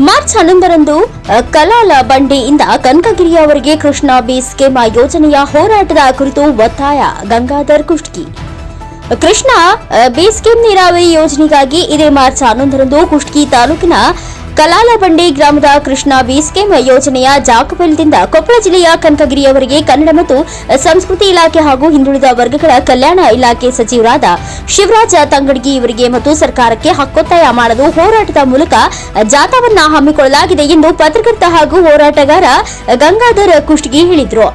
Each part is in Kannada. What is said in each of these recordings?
ಮಾರ್ಚ್ ಹನ್ನೊಂದರಂದು ಕಲಾಲ ಬಂಡಿಯಿಂದ ಕನಕಗಿರಿಯವರೆಗೆ ಕೃಷ್ಣ ಬಿ ಸ್ಕೀಮ್ ಯೋಜನೆಯ ಹೋರಾಟದ ಕುರಿತು ಒತ್ತಾಯ ಗಂಗಾಧರ್ ಕುಷ್ಟಗಿ. ಕೃಷ್ಣ ಬಿ ಸ್ಕೀಮ್ ನೀರಾವರಿ ಯೋಜನೆಗಾಗಿ ಇದೇ ಮಾರ್ಚ್ ಹನ್ನೊಂದರಂದು ಕುಷ್ಟಗಿ ತಾಲೂಕಿನ ಕಲಾಲಬಂಡಿ ಗ್ರಾಮದ ಕೃಷ್ಣ ಬಿ ಸ್ಕೇಮ್ ಯೋಜನೆಯ ಜಾಕಬೆಲ್ದಿಂದ ಕೊಪ್ಪಳ ಜಿಲ್ಲೆಯ ಕನಕಗಿರಿಯವರಿಗೆ ಕನ್ನಡ ಮತ್ತು ಸಂಸ್ಕೃತಿ ಇಲಾಖೆ ಹಾಗೂ ಹಿಂದುಳಿದ ವರ್ಗಗಳ ಕಲ್ಯಾಣ ಇಲಾಖೆ ಸಚಿವರಾದ ಶಿವರಾಜ ತಂಗಡಗಿ ಇವರಿಗೆ ಮತ್ತು ಸರ್ಕಾರಕ್ಕೆ ಹಕ್ಕೊತ್ತಾಯ ಮಾಡಲು ಹೋರಾಟದ ಮೂಲಕ ಜಾಥಾವನ್ನ ಹಮ್ಮಿಕೊಳ್ಳಲಾಗಿದೆ ಎಂದು ಪತ್ರಕರ್ತ ಹಾಗೂ ಹೋರಾಟಗಾರ ಗಂಗಾಧರ ಕುಷ್ಟಗಿ ಹೇಳಿದರು.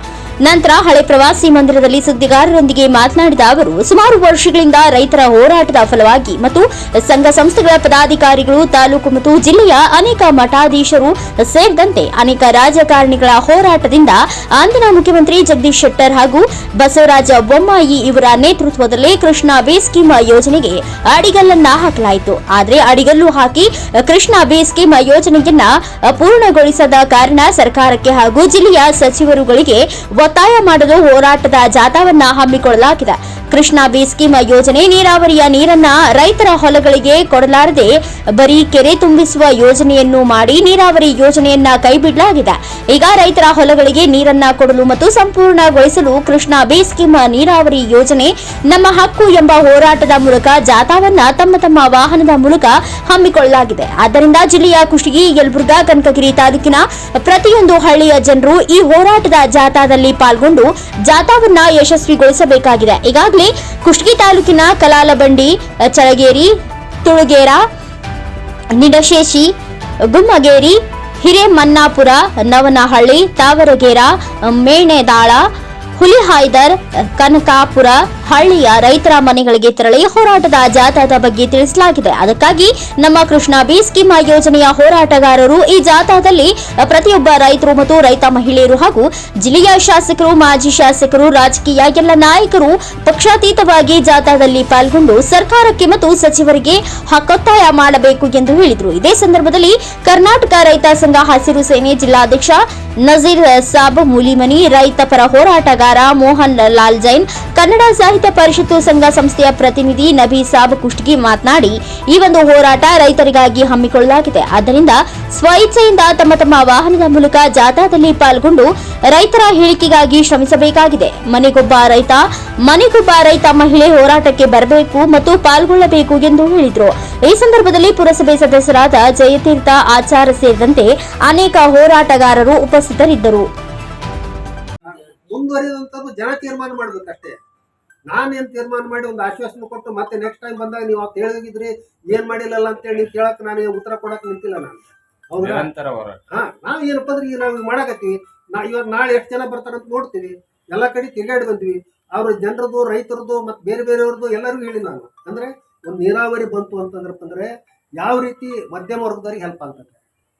ನಂತರ ಹಳೆ ಪ್ರವಾಸಿ ಮಂದಿರದಲ್ಲಿ ಸುದ್ದಿಗಾರರೊಂದಿಗೆ ಮಾತನಾಡಿದ ಅವರು, ಸುಮಾರು ವರ್ಷಗಳಿಂದ ರೈತರ ಹೋರಾಟದ ಫಲವಾಗಿ ಮತ್ತು ಸಂಘ ಸಂಸ್ಥೆಗಳ ಪದಾಧಿಕಾರಿಗಳು, ತಾಲೂಕು ಮತ್ತು ಜಿಲ್ಲೆಯ ಅನೇಕ ಮಠಾಧೀಶರು ಸೇರಿದಂತೆ ಅನೇಕ ರಾಜಕಾರಣಿಗಳ ಹೋರಾಟದಿಂದ ಅಂದಿನ ಮುಖ್ಯಮಂತ್ರಿ ಜಗದೀಶ್ ಶೆಟ್ಟರ್ ಹಾಗೂ ಬಸವರಾಜ ಬೊಮ್ಮಾಯಿ ಇವರ ನೇತೃತ್ವದಲ್ಲಿ ಕೃಷ್ಣ ಬೇಸ್ಕೀಮ ಯೋಜನೆಗೆ ಅಡಿಗಲ್ಲನ್ನ ಹಾಕಲಾಯಿತು. ಆದರೆ ಅಡಿಗಲ್ಲು ಹಾಕಿ ಕೃಷ್ಣ ಬೇಸ್ಕೀಮ ಯೋಜನೆಯನ್ನ ಪೂರ್ಣಗೊಳಿಸದ ಕಾರಣ ಸರ್ಕಾರಕ್ಕೆ ಹಾಗೂ ಜಿಲ್ಲೆಯ ಸಚಿವರುಗಳಿಗೆ ಒತ್ತಾಯ ಮಾಡಲು ಹೋರಾಟದ ಜಾಥಾವನ್ನ ಹಮ್ಮಿಕೊಳ್ಳಲಾಗಿದೆ. ಕೃಷ್ಣ ಬಿ ಸ್ಕೀಮ್ ಯೋಜನೆ ನೀರಾವರಿಯ ನೀರನ್ನ ರೈತರ ಹೊಲಗಳಿಗೆ ಕೊಡಲಾರದೆ ಬರೀ ಕೆರೆ ತುಂಬಿಸುವ ಯೋಜನೆಯನ್ನು ಮಾಡಿ ನೀರಾವರಿ ಯೋಜನೆಯನ್ನ ಕೈಬಿಡಲಾಗಿದೆ. ಈಗ ರೈತರ ಹೊಲಗಳಿಗೆ ನೀರನ್ನ ಕೊಡಲು ಮತ್ತು ಸಂಪೂರ್ಣಗೊಳಿಸಲು ಕೃಷ್ಣ ಬಿ ಸ್ಕೀಮ್ ನೀರಾವರಿ ಯೋಜನೆ ನಮ್ಮ ಹಕ್ಕು ಎಂಬ ಹೋರಾಟದ ಮೂಲಕ ಜಾಥಾವನ್ನ ತಮ್ಮ ತಮ್ಮ ವಾಹನದ ಮೂಲಕ ಹಮ್ಮಿಕೊಳ್ಳಲಾಗಿದೆ. ಆದ್ದರಿಂದ ಜಿಲ್ಲೆಯ ಕುಷ್ಟಗಿ ಯಲಬುರ್ಗಾ, ಕನಕಗಿರಿ ತಾಲೂಕಿನ ಪ್ರತಿಯೊಂದು ಹಳ್ಳಿಯ ಜನರು ಈ ಹೋರಾಟದ ಜಾಥಾದಲ್ಲಿ ಪಾಲ್ಗೊಂಡು ಜಾಥಾವನ್ನ ಯಶಸ್ವಿಗೊಳಿಸಬೇಕಾಗಿದೆ. ಈಗಾಗಲೇ ಕುಷ್ಟಗಿ ತಾಲೂಕಿನ ಕಲಾಲಬಂಡಿ ಚಳಗೇರಿ ತುಳುಗೇರ ನಿಡಶೇಷಿ ಗುಮ್ಮಗೇರಿ ಹಿರೇಮನ್ನಾಪುರ ನವನಹಳ್ಳಿ ತಾವರಗೇರ ಮೇಣೆದಾಳ ಹುಲಿಹಾಯ್ದರ್ ಕನಕಾಪುರ, ಹಳ್ಳಿಯ ರೈತರ ಮನೆಗಳಿಗೆ ತೆರಳಿ ಹೋರಾಟದ ಜಾಥಾದ ಬಗ್ಗೆ ತಿಳಿಸಲಾಗಿದೆ. ಅದಕ್ಕಾಗಿ ನಮ್ಮ ಕೃಷ್ಣ ಬಿ ಸ್ಕೀಮ್ ಯೋಜನೆಯ ಹೋರಾಟಗಾರರು ಈ ಜಾಥಾದಲ್ಲಿ ಪ್ರತಿಯೊಬ್ಬ ರೈತರು ಮತ್ತು ರೈತ ಮಹಿಳೆಯರು ಹಾಗೂ ಜಿಲ್ಲೆಯ ಶಾಸಕರು, ಮಾಜಿ ಶಾಸಕರು, ರಾಜಕೀಯ ಎಲ್ಲ ನಾಯಕರು ಪಕ್ಷಾತೀತವಾಗಿ ಜಾಥಾದಲ್ಲಿ ಪಾಲ್ಗೊಂಡು ಸರ್ಕಾರಕ್ಕೆ ಮತ್ತು ಸಚಿವರಿಗೆ ಹಕ್ಕೊತ್ತಾಯ ಮಾಡಬೇಕು ಎಂದು ಹೇಳಿದರು. ಇದೇ ಸಂದರ್ಭದಲ್ಲಿ ಕರ್ನಾಟಕ ರೈತ ಸಂಘ ಹಸಿರು ಸೇನೆ ಜಿಲ್ಲಾಧ್ಯಕ್ಷ ನಜೀರ್ ಸಾಬ್ ಮೂಲಿಮನಿ ರೈತ ಪರ ಹೋರಾಟಗಾರ ಮೋಹನ್ ಲಾಲ್ ಜೈನ್ ಕನ್ನಡ ಸಾಹಿತ್ಯ ಪರಿಷತ್ತು ಸಂಘ ಸಂಸ್ಥೆಯ ಪ್ರತಿನಿಧಿ ನಬಿ ಸಾಬ್ ಕುಷ್ಟಗಿ ಮಾತನಾಡಿ, ಈ ಒಂದು ಹೋರಾಟ ರೈತರಿಗಾಗಿ ಹಮ್ಮಿಕೊಳ್ಳಲಾಗಿದೆ. ಆದ್ದರಿಂದ ಸ್ವಇಚ್ಛೆಯಿಂದ ತಮ್ಮ ತಮ್ಮ ವಾಹನದ ಮೂಲಕ ಜಾಥಾದಲ್ಲಿ ಪಾಲ್ಗೊಂಡು ರೈತರ ಹೇಳಿಕೆಗಾಗಿ ಶ್ರಮಿಸಬೇಕಾಗಿದೆ. ಮನೆಗೊಬ್ಬ ರೈತ ಮನೆಗೊಬ್ಬ ರೈತ ಮಹಿಳೆ ಹೋರಾಟಕ್ಕೆ ಬರಬೇಕು ಮತ್ತು ಪಾಲ್ಗೊಳ್ಳಬೇಕು ಎಂದು ಹೇಳಿದರು. ಈ ಸಂದರ್ಭದಲ್ಲಿ ಪುರಸಭೆ ಸದಸ್ಯರಾದ ಜಯತೀರ್ಥ ಆಚಾರ ಸೇರಿದಂತೆ ಅನೇಕ ಹೋರಾಟಗಾರರು ಉಪಸ್ಥಿತರಿದ್ದರು. ಮುಂದುವರಿಯುವಂಥದ್ದು ಜನ ತೀರ್ಮಾನ ಮಾಡ್ಬೇಕಷ್ಟೇ. ನಾನೇನು ತೀರ್ಮಾನ ಮಾಡಿ ಒಂದು ಆಶ್ವಾಸನೆ ಕೊಟ್ಟು ಮತ್ತೆ ನೆಕ್ಸ್ಟ್ ಟೈಮ್ ಬಂದಾಗ ನೀವು ಅವತ್ತು ಹೇಳಿದ್ರಿ ಏನ್ ಮಾಡಿಲ್ಲಲ್ಲ ಅಂತೇಳಿ ನೀವು ಕೇಳಕ್ ನಾನು ಉತ್ತರ ಕೊಡಕ್ಕೆ ನಿಂತಿಲ್ಲ ನಾನು. ಹೌದಾ? ಹಾ ನಾವು ಏನಪ್ಪ ಅಂದ್ರೆ ಈಗ ನಾವು ಮಾಡಕತ್ತೀವಿ. ನಾ ಇವಾಗ ನಾಳೆ ಎಷ್ಟು ಜನ ಬರ್ತಾರಂತ ನೋಡ್ತೀವಿ. ಎಲ್ಲ ಕಡೆ ತಿರುಗಾಡಿ ಬಂದ್ವಿ. ಅವ್ರ ಜನರದು ರೈತರದು ಮತ್ತೆ ಬೇರೆ ಬೇರೆಯವ್ರದ್ದು ಎಲ್ಲರಿಗೂ ಹೇಳಿ ನಾನು. ಅಂದ್ರೆ ಒಂದು ನೀರಾವರಿ ಬಂತು ಅಂತಂದ್ರಪ್ಪ ಅಂದ್ರೆ ಯಾವ ರೀತಿ ಮಧ್ಯಮ ವರ್ಗದವ್ರಿಗೆ ಹೆಲ್ಪ್ ಆಗ್ತದೆ.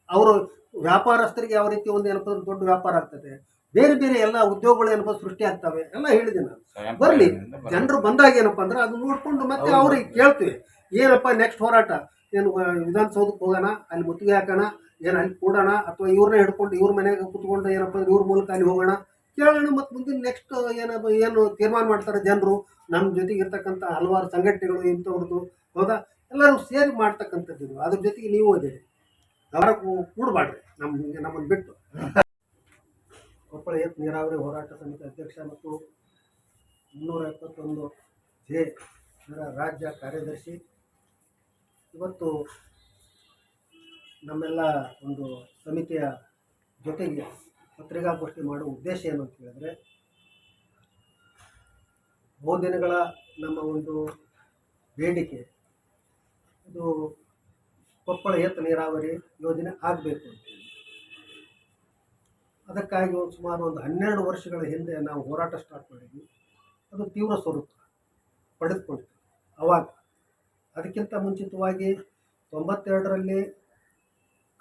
ಅವರು ವ್ಯಾಪಾರಸ್ಥರಿಗೆ ಯಾವ ರೀತಿ ಒಂದು ಏನಪ್ಪ ಅಂದ್ರೆ ದೊಡ್ಡ ವ್ಯಾಪಾರ ಆಗ್ತದೆ. ಬೇರೆ ಬೇರೆ ಎಲ್ಲ ಉದ್ಯೋಗಗಳು ಏನಪ್ಪ ಸೃಷ್ಟಿ ಆಗ್ತವೆ ಎಲ್ಲ ಹೇಳಿದೆ ನಾನು. ಬರಲಿ. ಜನರು ಬಂದಾಗ ಏನಪ್ಪ ಅಂದ್ರೆ ಅದು ನೋಡ್ಕೊಂಡು ಮತ್ತೆ. ಅವ್ರಿಗೆ ಕೇಳ್ತೀವಿ. ಏನಪ್ಪ ನೆಕ್ಸ್ಟ್ ಹೋರಾಟ? ಏನು ವಿಧಾನಸೌಧಕ್ಕೆ ಹೋಗೋಣ ಅಲ್ಲಿ ಮುತ್ತಿಗೆ ಹಾಕೋಣ ಏನು ಅಲ್ಲಿ ಕೂಡೋಣ ಅಥವಾ ಇವ್ರನ್ನ ಹಿಡ್ಕೊಂಡು ಇವ್ರ ಮನೆಗೆ ಕುತ್ಕೊಂಡು ಏನಪ್ಪ ಅಂದ್ರೆ ಇವ್ರ ಮೂಲಕ ಅಲ್ಲಿ ಹೋಗೋಣ? ಕೇಳೋಣ ಮತ್ತು ಮುಂದಿನ ನೆಕ್ಸ್ಟ್ ಏನಪ್ಪ ಏನು ತೀರ್ಮಾನ ಮಾಡ್ತಾರೆ ಜನರು? ನಮ್ಮ ಜೊತೆಗೆ ಇರ್ತಕ್ಕಂಥ ಹಲವಾರು ಸಂಘಟನೆಗಳು ಇಂಥವ್ರದ್ದು ಹೌದಾ? ಎಲ್ಲರೂ ಸೇರಿ ಮಾಡ್ತಕ್ಕಂಥದ್ದು. ಅದ್ರ ಜೊತೆಗೆ ನೀವು ಓದಿರಿ ಅವರ ಕೂಡಬಾಡ್ರಿ. ನಮ್ಮ ನಮ್ಮನ್ನು ಬಿಟ್ಟು. ಕೊಪ್ಪಳ ಎತ್ ನೀರಾವರಿ ಹೋರಾಟ ಸಮಿತಿ ಅಧ್ಯಕ್ಷ ಮತ್ತು ಮುನ್ನೂರ ಎಪ್ಪತ್ತೊಂದು ಜೆ ರಾಜ್ಯ ಕಾರ್ಯದರ್ಶಿ. ಇವತ್ತು ನಮ್ಮೆಲ್ಲ ಒಂದು ಸಮಿತಿಯ ಜೊತೆಗೆ ಪತ್ರಿಕಾಗೋಷ್ಠಿ ಮಾಡುವ ಉದ್ದೇಶ ಏನು ಅಂತ ಹೇಳಿದ್ರೆ ಬಹುದಿನಗಳ ನಮ್ಮ ಒಂದು ಬೇಡಿಕೆ ಇದು ಕೊಪ್ಪಳ ಏತ ನೀರಾವರಿ ಯೋಜನೆ ಆಗಬೇಕು ಅಂತೇಳಿ ಅದಕ್ಕಾಗಿ ಒಂದು ಸುಮಾರು ಒಂದು ಹನ್ನೆರಡು ವರ್ಷಗಳ ಹಿಂದೆ ನಾವು ಹೋರಾಟ ಸ್ಟಾರ್ಟ್ ಮಾಡಿದ್ವಿ. ಅದು ತೀವ್ರ ಸ್ವರೂಪ ಪಡೆದುಕೊಂಡಿತು ಅವಾಗ ಅದಕ್ಕಿಂತ ಮುಂಚಿತವಾಗಿ ತೊಂಬತ್ತೆರಡರಲ್ಲಿ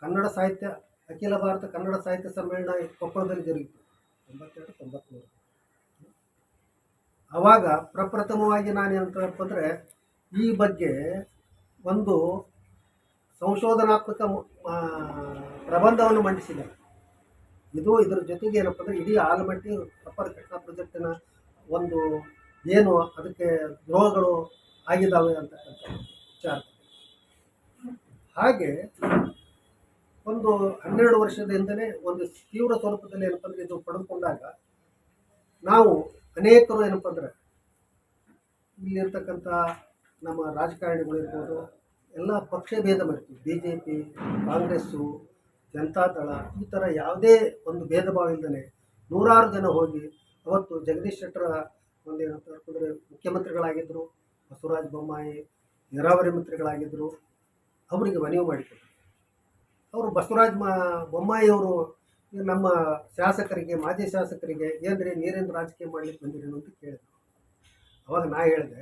ಕನ್ನಡ ಸಾಹಿತ್ಯ, ಅಖಿಲ ಭಾರತ ಕನ್ನಡ ಸಾಹಿತ್ಯ ಸಮ್ಮೇಳನ ಕೊಪ್ಪಳದಲ್ಲಿ ಜರುಗಿತು. ತೊಂಬತ್ತೆರಡು ತೊಂಬತ್ತ್ಮೂರು ಆವಾಗ ಪ್ರಪ್ರಥಮವಾಗಿ ನಾನು ಏನಂತಪ್ಪ ಅಂದರೆ ಈ ಬಗ್ಗೆ ಒಂದು ಸಂಶೋಧನಾತ್ಮಕ ಪ್ರಬಂಧವನ್ನು ಮಂಡಿಸಿದೆ ಇದು ಇದರ ಜೊತೆಗೆ ಏನಪ್ಪ ಅಂದರೆ ಇಡೀ ಆಲಮಟ್ಟಿ ಅಪ್ಪರ್ ಕೃಷ್ಣ ಪ್ರಾಜೆಕ್ಟಿನ ಒಂದು ಏನು ಅದಕ್ಕೆ ದ್ರೋಹಗಳು ಆಗಿದ್ದಾವೆ ಅಂತಕ್ಕಂಥ ವಿಚಾರ. ಹಾಗೆ ಒಂದು ಹನ್ನೆರಡು ವರ್ಷದಿಂದಲೇ ಒಂದು ತೀವ್ರ ಸ್ವರೂಪದಲ್ಲಿ ಏನಪ್ಪ ಅಂದರೆ ಇದು ಪಡೆದುಕೊಂಡಾಗ ನಾವು ಅನೇಕರು ಏನಪ್ಪ ಅಂದ್ರೆ ಇಲ್ಲಿರ್ತಕ್ಕಂಥ ನಮ್ಮ ರಾಜಕಾರಣಿಗಳಿರ್ಬೋದು ಎಲ್ಲ ಪಕ್ಷ ಭೇದ ಮಾಡ್ತೀವಿ B J P Congress Janata Dal ಈ ಥರ ಯಾವುದೇ ಒಂದು ಭೇದ ಭಾವ ಇಲ್ಲದೇ ನೂರಾರು ಜನ ಹೋಗಿ ಅವತ್ತು ಜಗದೀಶ್ ಶೆಟ್ಟರ ಒಂದು ಏನಂತ ಅಂತಂದರೆ ಮುಖ್ಯಮಂತ್ರಿಗಳಾಗಿದ್ದರು ಬಸವರಾಜ ಬೊಮ್ಮಾಯಿ, ನೀರಾವರಿ ಮಂತ್ರಿಗಳಾಗಿದ್ದರು ಅವರಿಗೆ ಮನವಿ ಮಾಡಿಕೊಟ್ರು ಅವರು ಬಸವರಾಜ ಮಾ, ಬೊಮ್ಮಾಯಿ ಅವರು ನಮ್ಮ ಶಾಸಕರಿಗೆ, ಮಾಜಿ ಶಾಸಕರಿಗೆ ಏನ್ರಿ ನೀರಿನ ರಾಜಕೀಯ ಮಾಡ್ಲಿಕ್ಕೆ ಬಂದಿರೇನು ಅಂತ ಕೇಳಿದ್ರು. ಅವಾಗ ನಾ ಹೇಳಿದೆ,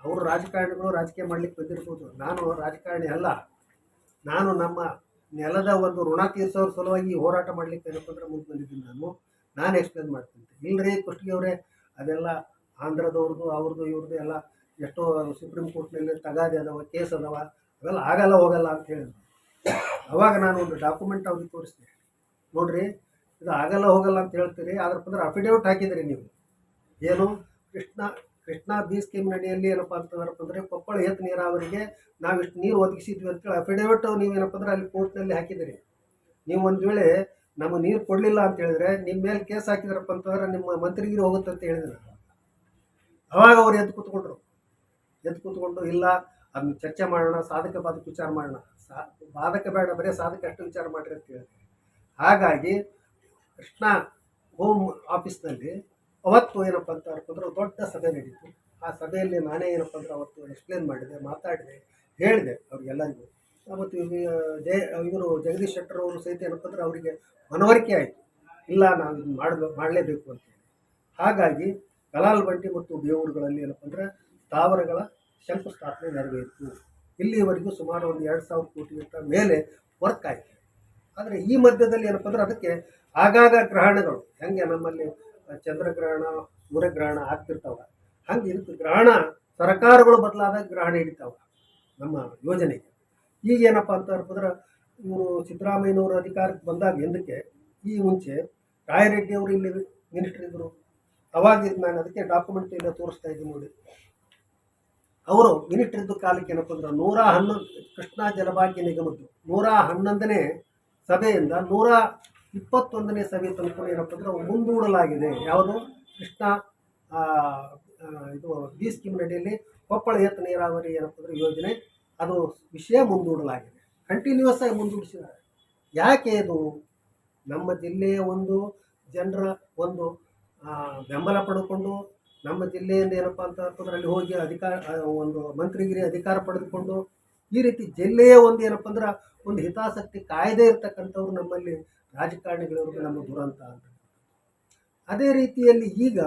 ಅವರು ರಾಜಕಾರಣಿಗಳು ರಾಜಕೀಯ ಮಾಡ್ಲಿಕ್ಕೆ ಬಂದಿರ್ಬೋದು. ನಾನು ರಾಜಕಾರಣಿ ಅಲ್ಲ. ನಾನು ನಮ್ಮ ನೆಲದ ಒಂದು ಋಣ ತೀರಿಸೋರ ಸಲುವಾಗಿ ಹೋರಾಟ ಮಾಡ್ಲಿಕ್ಕೆ ಏನಪ್ಪ ಅಂದ್ರೆ ಮುಂದೆ ಬಂದಿದ್ದೀನಿ ನಾನು. ನಾನು ಎಕ್ಸ್ಪ್ಲೇನ್ ಮಾಡ್ತೀನಿ. ಇಲ್ರಿ ಕುಷ್ಟಿಯವರೇ ಅದೆಲ್ಲ ಆಂಧ್ರದವ್ರದ್ದು ಅವ್ರದ್ದು ಇವ್ರದ್ದು ಎಲ್ಲ ಎಷ್ಟೋ ಸುಪ್ರೀಂ ಕೋರ್ಟ್ನಲ್ಲಿ ತಗಾದೆ ಅದಾವ, ಕೇಸ್ ಅದಾವ, ಅವೆಲ್ಲ ಆಗಲ್ಲ ಹೋಗಲ್ಲ ಅಂತ ಹೇಳಿದ್ರು. ಅವಾಗ ನಾನು ಒಂದು ಡಾಕ್ಯುಮೆಂಟ್ ಅವ್ರಿಗೆ ತೋರಿಸಿದೆ. ನೋಡ್ರಿ, ಇದು ಆಗಲ್ಲ ಹೋಗಲ್ಲ ಅಂತ ಹೇಳ್ತೀರಿ, ಅದ್ರ ಅಂದ್ರೆ ಅಫಿಡೇವಿಟ್ ಹಾಕಿದ್ರಿ ನೀವು. ಏನು? ಕೃಷ್ಣ ಕೃಷ್ಣ ಬಿ ಸ್ಕೀಮ್ ಅಡಿಯಲ್ಲಿ ಏನಪ್ಪ ಅಂತಂದ್ರಪ್ಪ ಅಂದರೆ ಕೊಪ್ಪಳ ಏತ ನೀರಾವರಿಗೆ ನಾವು ಇಷ್ಟು ನೀರು ಒದಗಿಸಿದ್ವಿ ಅಂತೇಳಿ ಅಫಿಡೇವಿಟ್ ನೀವೇನಪ್ಪ ಅಂದ್ರೆ ಅಲ್ಲಿ ಕೋರ್ಟ್ನಲ್ಲಿ ಹಾಕಿದಿರಿ. ನೀವು ಒಂದು ವೇಳೆ ನಮಗೆ ನೀರು ಕೊಡಲಿಲ್ಲ ಅಂತ ಹೇಳಿದ್ರೆ ನಿಮ್ಮ ಮೇಲೆ ಕೇಸ್ ಹಾಕಿದ್ರಪ್ಪ ಅಂತಂದ್ರೆ ನಿಮ್ಮ ಮಂತ್ರಿಗಿರಿ ಹೋಗುತ್ತೆ ಅಂತ ಹೇಳಿದ್ರು. ಅವಾಗ ಅವ್ರು ಎದ್ದು ಕೂತ್ಕೊಂಡ್ರು. ಎದ್ದು ಕೂತ್ಕೊಂಡು ಇಲ್ಲ, ಅದನ್ನ ಚರ್ಚೆ ಮಾಡೋಣ, ಸಾಧಕ ಬಾಧಕ ವಿಚಾರ ಮಾಡೋಣ. ಸಾ, ಬಾಧಕ ಬೇಡ, ಬರೀ ಸಾಧಕ ಅಷ್ಟು ವಿಚಾರ ಮಾಡಿರಿ ಅಂತ ಹೇಳಿದ್ರು. ಹಾಗಾಗಿ ಕೃಷ್ಣ ಹೋಮ್ ಆಫೀಸ್ನಲ್ಲಿ ಅವತ್ತು ಏನಪ್ಪ ಅಂತ ಅಂತಂದ್ರೆ ದೊಡ್ಡ ಸಭೆ ನಡೀತು. ಆ ಸಭೆಯಲ್ಲಿ ನಾನೇ ಏನಪ್ಪ ಅಂದ್ರೆ ಅವತ್ತು ಎಕ್ಸ್ಪ್ಲೇನ್ ಮಾಡಿದೆ, ಮಾತಾಡಿದೆ, ಹೇಳಿದೆ ಅವ್ರಿಗೆಲ್ಲರಿಗೂ. ಮತ್ತು ಜಯ ಇವರು ಜಗದೀಶ್ ಶೆಟ್ಟರ್ ಅವರು ಸಹಿತ ಏನಪ್ಪ ಅಂದ್ರೆ ಅವರಿಗೆ ಮನವರಿಕೆ ಆಯಿತು. ಇಲ್ಲ, ನಾನು ಇದು ಮಾಡಲೇಬೇಕು ಅಂತೇಳಿ ಹಾಗಾಗಿ ಕಲಾಲ್ ಬಂಟಿ ಮತ್ತು ಬೇವೂರುಗಳಲ್ಲಿ ಏನಪ್ಪ ಅಂದ್ರೆ ಸ್ಥಾವರಗಳ ಶಂಕುಸ್ಥಾಪನೆ ನೆರವೇರಿತು. ಇಲ್ಲಿವರೆಗೂ ಸುಮಾರು ಒಂದು ಎರಡು ಸಾವಿರ ಕೋಟಿಗಿಂತ ಮೇಲೆ ವರ್ಕ್ ಆಯಿತು. ಆದರೆ ಈ ಮಧ್ಯದಲ್ಲಿ ಏನಪ್ಪ ಅಂದ್ರೆ ಅದಕ್ಕೆ ಆಗಾಗ ಗ್ರಹಣಗಳು. ಹೆಂಗೆ ನಮ್ಮಲ್ಲಿ ಚಂದ್ರಗ್ರಹಣ, ಸೂರ್ಯಗ್ರಹಣ ಆಗ್ತಿರ್ತಾವ. ಹಂಗೆ ಇದಕ್ಕೆ ಗ್ರಹಣ, ಸರ್ಕಾರಗಳು ಬದಲಾದಾಗ ಗ್ರಹಣ ಹಿಡಿತಾವ. ನಮ್ಮ ಯೋಜನೆಗೆ ಈಗ ಏನಪ್ಪ ಅಂತ ಅಂತಂದ್ರೆ ಇವರು ಸಿದ್ದರಾಮಯ್ಯನವರು ಅಧಿಕಾರಕ್ಕೆ ಬಂದಾಗ ಎಂದಕ್ಕೆ, ಈ ಮುಂಚೆ ರಾಯರೆಡ್ಡಿ ಅವರು ಇಲ್ಲಿ ಮಿನಿಸ್ಟರ್ ಇದ್ದರು ಅವಾಗ ನಾನು ಅದಕ್ಕೆ ಡಾಕ್ಯುಮೆಂಟ್ ಎಲ್ಲ ತೋರಿಸ್ತಾ ಇದ್ದೀನಿ ನೋಡಿ. ಅವರು ಮಿನಿಸ್ಟರ್ ಇದ್ದ ಕಾಲಕ್ಕೆ ಏನಪ್ಪ ಅಂದ್ರೆ, ನೂರ ಹನ್ನೊಂದು ಕೃಷ್ಣಾ ಜಲಭಾಗ್ಯ ನಿಗಮದ್ದು. ನೂರ ಹನ್ನೊಂದನೇ ಸಭೆಯಿಂದ ನೂರ ಇಪ್ಪತ್ತೊಂದನೇ ಸಭೆ ತಲುಪಲು ಏನಪ್ಪ ಅಂದ್ರೆ ಮುಂದೂಡಲಾಗಿದೆ. ಯಾವುದು? ಕೃಷ್ಣ ಇದು ಬಿ ಸ್ಕೀಮ್ ಅಡಿಯಲ್ಲಿ ಕೊಪ್ಪಳ ಎತ್ತ ನೀರಾವರಿ ಏನಪ್ಪ ಅಂದ್ರೆ ಯೋಜನೆ. ಅದು ವಿಷಯ ಮುಂದೂಡಲಾಗಿದೆ. ಕಂಟಿನ್ಯೂಸ್ ಆಗಿ ಮುಂದೂಡಿಸಿದ್ದಾರೆ. ಯಾಕೆ ಇದು? ನಮ್ಮ ಜಿಲ್ಲೆಯ ಒಂದು ಜನರ ಒಂದು ಬೆಂಬಲ ಪಡೆದುಕೊಂಡು, ನಮ್ಮ ಜಿಲ್ಲೆಯಿಂದ ಏನಪ್ಪ ಅಂತ ಅಂತಂದ್ರೆ ಅಲ್ಲಿ ಹೋಗಿ ಅಧಿಕಾರ ಒಂದು ಮಂತ್ರಿಗಿರಿ ಅಧಿಕಾರ ಪಡೆದುಕೊಂಡು, ಈ ರೀತಿ ಜಿಲ್ಲೆಯ ಒಂದು ಏನಪ್ಪ ಅಂದ್ರೆ ಒಂದು ಹಿತಾಸಕ್ತಿ ಕಾಯ್ದೆ ಇರ್ತಕ್ಕಂಥವ್ರು ನಮ್ಮಲ್ಲಿ ರಾಜಕಾರಣಿಗಳವ್ರಿಗೆ ನಮ್ಮ ದುರಂತ ಅಂತ. ಅದೇ ರೀತಿಯಲ್ಲಿ ಈಗ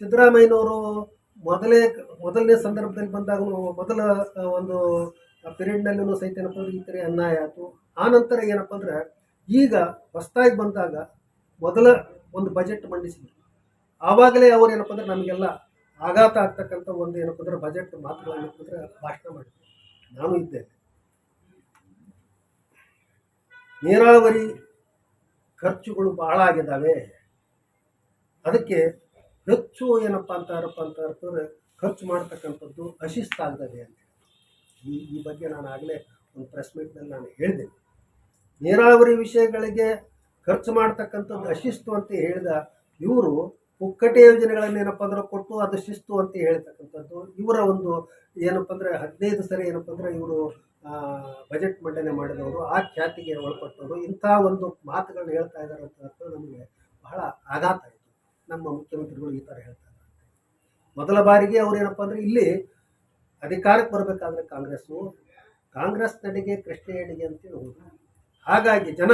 ಸಿದ್ದರಾಮಯ್ಯನವರು ಮೊದಲೇ, ಮೊದಲನೇ ಸಂದರ್ಭದಲ್ಲಿ ಬಂದಾಗಲೂ ಮೊದಲ ಒಂದು ಪೀರಿಯಡ್ನಲ್ಲೂ ಸಹಿತ ಏನಪ್ಪ ಅಂದ್ರೆ ಈ ಥರ ಅನ್ಯಾಯ ಆಯಿತು. ಆನಂತರ ಏನಪ್ಪ ಅಂದ್ರೆ ಈಗ ಹೊಸದಾಗಿ ಬಂದಾಗ ಮೊದಲ ಒಂದು ಬಜೆಟ್ ಮಂಡಿಸಿದ್ರು. ಆವಾಗಲೇ ಅವರು ಏನಪ್ಪ ಅಂದ್ರೆ ನಮಗೆಲ್ಲ ಆಘಾತ ಆಗ್ತಕ್ಕಂಥ ಒಂದು ಏನಪ್ಪ ಅಂದ್ರೆ ಬಜೆಟ್ ಮಾತ್ರ ಏನಪ್ಪ ಅಂದ್ರೆ ಭಾಷಣ ಮಾಡಿದ್ರು. ನಾನು ಇದ್ದೇನೆ. ನೀರಾವರಿ ಖರ್ಚುಗಳು ಬಹಳ ಆಗಿದ್ದಾವೆ. ಅದಕ್ಕೆ ಹೆಚ್ಚು ಏನಪ್ಪ ಅಂತಾರಪ್ಪ ಅಂತ ಅಂತಂದ್ರೆ ಖರ್ಚು ಮಾಡ್ತಕ್ಕಂಥದ್ದು ಅಶಿಸ್ತಾಗ್ತದೆ ಅಂತ ಈ ಈ ಬಗ್ಗೆ ನಾನು ಆಗಲೇ ಒಂದು ಪ್ರೆಸ್ ಮೀಟ್ನಲ್ಲಿ ನಾನು ಹೇಳಿದೆ. ನೀರಾವರಿ ವಿಷಯಗಳಿಗೆ ಖರ್ಚು ಮಾಡ್ತಕ್ಕಂಥದ್ದು ಅಶಿಸ್ತು ಅಂತ ಹೇಳಿದ ಇವರು ಪುಕ್ಕಟೆ ಯೋಜನೆಗಳನ್ನು ಏನಪ್ಪ ಅಂದ್ರೆ ಕೊಟ್ಟು ಅದು ಶಿಸ್ತು ಅಂತ ಹೇಳ್ತಕ್ಕಂಥದ್ದು. ಇವರ ಒಂದು ಏನಪ್ಪ ಅಂದ್ರೆ ಹದಿನೈದು ಸರಿ ಏನಪ್ಪ ಅಂದ್ರೆ ಇವರು ಬಜೆಟ್ ಮಂಡನೆ ಮಾಡಿದವರು, ಆ ಖ್ಯಾತಿಗೆ ಒಳಪಟ್ಟವರು, ಇಂಥ ಒಂದು ಮಾತುಗಳನ್ನ ಹೇಳ್ತಾ ಇದ್ದಾರೆ ಅಂತ ನಮಗೆ ಬಹಳ ಆಘಾತ ಆಯಿತು. ನಮ್ಮ ಮುಖ್ಯಮಂತ್ರಿಗಳು ಈ ಥರ ಹೇಳ್ತಾ ಇದ್ದಾರೆ ಮೊದಲ ಬಾರಿಗೆ ಅವ್ರು ಏನಪ್ಪ ಅಂದ್ರೆ ಇಲ್ಲಿ ಅಧಿಕಾರಕ್ಕೆ ಬರಬೇಕಾದ್ರೆ ಕಾಂಗ್ರೆಸ್ಸು, ಕಾಂಗ್ರೆಸ್ ನಡಿಗೆ ಕೃಷ್ಣ ಅಡಿಗೆ ಅಂತೇಳಿ ಹಾಗಾಗಿ ಜನ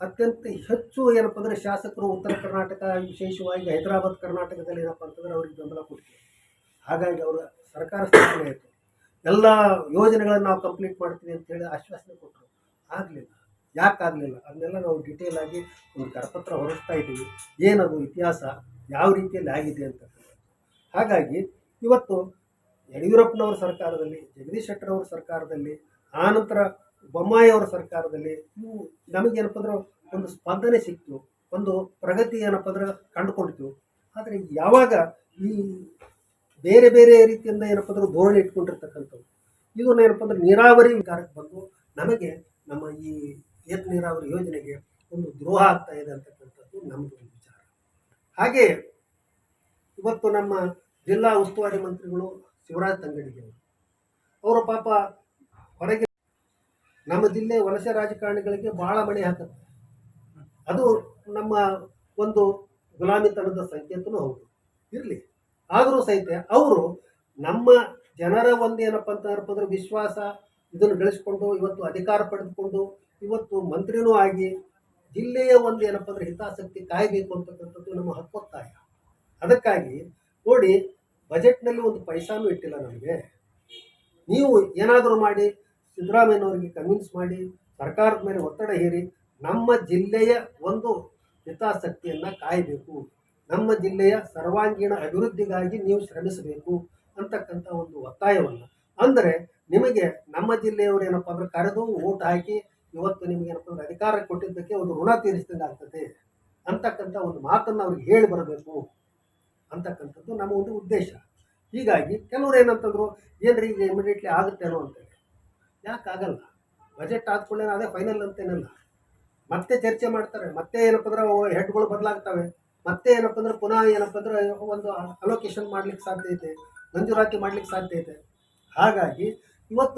ಅತ್ಯಂತ ಹೆಚ್ಚು ಏನಪ್ಪ ಅಂದರೆ ಶಾಸಕರು ಉತ್ತರ ಕರ್ನಾಟಕ ವಿಶೇಷವಾಗಿ ಹೈದರಾಬಾದ್ ಕರ್ನಾಟಕದಲ್ಲಿ ಏನಪ್ಪ ಅಂತಂದ್ರೆ ಅವ್ರಿಗೆ ಬೆಂಬಲ ಕೊಟ್ಟಿದ್ರು ಹಾಗಾಗಿ ಅವರ ಸರ್ಕಾರ ಸ್ಥಾಪನೆ ಆಯಿತು. ಎಲ್ಲ ಯೋಜನೆಗಳನ್ನು ನಾವು ಕಂಪ್ಲೀಟ್ ಮಾಡ್ತೀವಿ ಅಂತೇಳಿ ಆಶ್ವಾಸನೆ ಕೊಟ್ಟರು ಆಗಲಿಲ್ಲ. ಯಾಕಾಗಲಿಲ್ಲ ಅದನ್ನೆಲ್ಲ ನಾವು ಡಿಟೇಲ್ ಆಗಿ ಒಂದು ಕರಪತ್ರ ಹೊರಡ್ತಾ ಇದ್ದೀವಿ. ಏನದು ಇತಿಹಾಸ? ಯಾವ ರೀತಿಯಲ್ಲಿ ಆಗಿದೆ ಅಂತ ಹಾಗಾಗಿ ಇವತ್ತು ಯಡಿಯೂರಪ್ಪನವ್ರ ಸರ್ಕಾರದಲ್ಲಿ, ಜಗದೀಶ್ ಶೆಟ್ಟರ್ ಸರ್ಕಾರದಲ್ಲಿ, ಆನಂತರ ಬೊಮ್ಮಾಯಿ ಅವರ ಸರ್ಕಾರದಲ್ಲಿ ಇವು ನಮಗೇನಪ್ಪ ಅಂದ್ರೆ ಒಂದು ಸ್ಪಂದನೆ ಸಿಕ್ತು. ಒಂದು ಪ್ರಗತಿ ಏನಪ್ಪ ಅಂದ್ರೆ ಕಂಡುಕೊಂಡಿತು ಆದರೆ ಯಾವಾಗ ಈ ಬೇರೆ ಬೇರೆ ರೀತಿಯಿಂದ ಏನಪ್ಪ ಅಂದ್ರೆ ಧೋರಣೆ ಇಟ್ಕೊಂಡಿರ್ತಕ್ಕಂಥದ್ದು ಇದನ್ನ ಏನಪ್ಪ ಅಂದ್ರೆ ನೀರಾವರಿ ವಿಚಾರಕ್ಕೆ ಬಂದು ನಮಗೆ ನಮ್ಮ ಈ ಏತ್ ನೀರಾವರಿ ಯೋಜನೆಗೆ ಒಂದು ದ್ರೋಹ ಆಗ್ತಾ ಇದೆ ಅಂತಕ್ಕಂಥದ್ದು ನಮ್ಮದು ವಿಚಾರ. ಹಾಗೆ ಇವತ್ತು ನಮ್ಮ ಜಿಲ್ಲಾ ಉಸ್ತುವಾರಿ ಮಂತ್ರಿಗಳು ಶಿವರಾಜ್ ತಂಗಡಿಗೆ ಅವರು. ಅವರು ಪಾಪ ಹೊರಗೆ ನಮ್ಮ ಜಿಲ್ಲೆ ವಲಸೆ ರಾಜಕಾರಣಿಗಳಿಗೆ ಬಹಳ ಮಣೆ ಹಾಕುತ್ತೆ. ಅದು ನಮ್ಮ ಒಂದು ಗುಲಾಮಿತನದ ಸಂಕೇತನೂ ಹೌದು. ಇರಲಿ. ಆದರೂ ಸಹಿತ ಅವರು ನಮ್ಮ ಜನರ ಒಂದು ಏನಪ್ಪ ಅಂತಂದ್ರಪ್ಪ ಅಂದ್ರೆ ವಿಶ್ವಾಸ, ಇದನ್ನು ಗಳಿಸ್ಕೊಂಡು ಇವತ್ತು ಅಧಿಕಾರ ಪಡೆದುಕೊಂಡು ಇವತ್ತು ಮಂತ್ರಿನೂ ಆಗಿ ಜಿಲ್ಲೆಯ ಒಂದು ಏನಪ್ಪ ಅಂದ್ರೆ ಹಿತಾಸಕ್ತಿ ಕಾಯಬೇಕು ಅಂತಕ್ಕಂಥದ್ದು ನಮ್ಮ ಹಕ್ಕೊತ್ತಾಯ. ಅದಕ್ಕಾಗಿ ನೋಡಿ, ಬಜೆಟ್ನಲ್ಲಿ ಒಂದು ಪೈಸಾನೂ ಇಟ್ಟಿಲ್ಲ ನಮಗೆ. ನೀವು ಏನಾದರೂ ಮಾಡಿ, ಸಿದ್ದರಾಮಯ್ಯನವರಿಗೆ ಕನ್ವಿನ್ಸ್ ಮಾಡಿ, ಸರ್ಕಾರದ ಮೇಲೆ ಒತ್ತಡ ಹೇರಿ, ನಮ್ಮ ಜಿಲ್ಲೆಯ ಒಂದು ಹಿತಾಸಕ್ತಿಯನ್ನು ಕಾಯಬೇಕು. ನಮ್ಮ ಜಿಲ್ಲೆಯ ಸರ್ವಾಂಗೀಣ ಅಭಿವೃದ್ಧಿಗಾಗಿ ನೀವು ಶ್ರಮಿಸಬೇಕು ಅಂತಕ್ಕಂಥ ಒಂದು ಒತ್ತಾಯವನ್ನು. ಅಂದರೆ ನಿಮಗೆ ನಮ್ಮ ಜಿಲ್ಲೆಯವರು ಏನಪ್ಪ ಅಂದ್ರೆ ಕರೆದು ಓಟ್ ಹಾಕಿ ಇವತ್ತು ನಿಮಗೆ ಏನಪ್ಪ ಅಂದ್ರೆ ಅಧಿಕಾರ ಕೊಟ್ಟಿದ್ದಕ್ಕೆ ಒಂದು ಋಣ ತೀರಿಸಿದಂಗೆ ಆಗ್ತದೆ ಅಂತಕ್ಕಂಥ ಒಂದು ಮಾತನ್ನು ಅವ್ರಿಗೆ ಹೇಳಿ ಬರಬೇಕು ಅಂತಕ್ಕಂಥದ್ದು ನಮ್ಮ ಒಂದು ಉದ್ದೇಶ. ಹೀಗಾಗಿ ಕೆಲವರು ಏನಂತಂದ್ರು, ಏನ್ರಿ ಈಗ ಇಮಿಡಿಯೇಟ್ಲಿ ಆಗುತ್ತೇನೋ ಅಂತೇಳಿ. ಯಾಕೆ ಆಗಲ್ಲ? ಬಜೆಟ್ ಆದ್ಕೊಳ್ಳೆ ಅದೇ ಫೈನಲ್ ಅಂತೇನಲ್ಲ. ಮತ್ತೆ ಚರ್ಚೆ ಮಾಡ್ತಾರೆ, ಮತ್ತೆ ಏನಪ್ಪ ಅಂದ್ರೆ ಹೆಡ್ಗಳು ಬದಲಾಗ್ತವೆ. ಮತ್ತೆ ಏನಪ್ಪ ಅಂದ್ರೆ ಪುನಃ ಏನಪ್ಪ ಅಂದ್ರೆ ಒಂದು ಅಲೋಕೇಶನ್ ಮಾಡ್ಲಿಕ್ಕೆ ಸಾಧ್ಯ ಐತೆ, ಮಂಜೂರಾತಿ ಮಾಡ್ಲಿಕ್ಕೆ ಸಾಧ್ಯ ಐತೆ. ಹಾಗಾಗಿ ಇವತ್ತು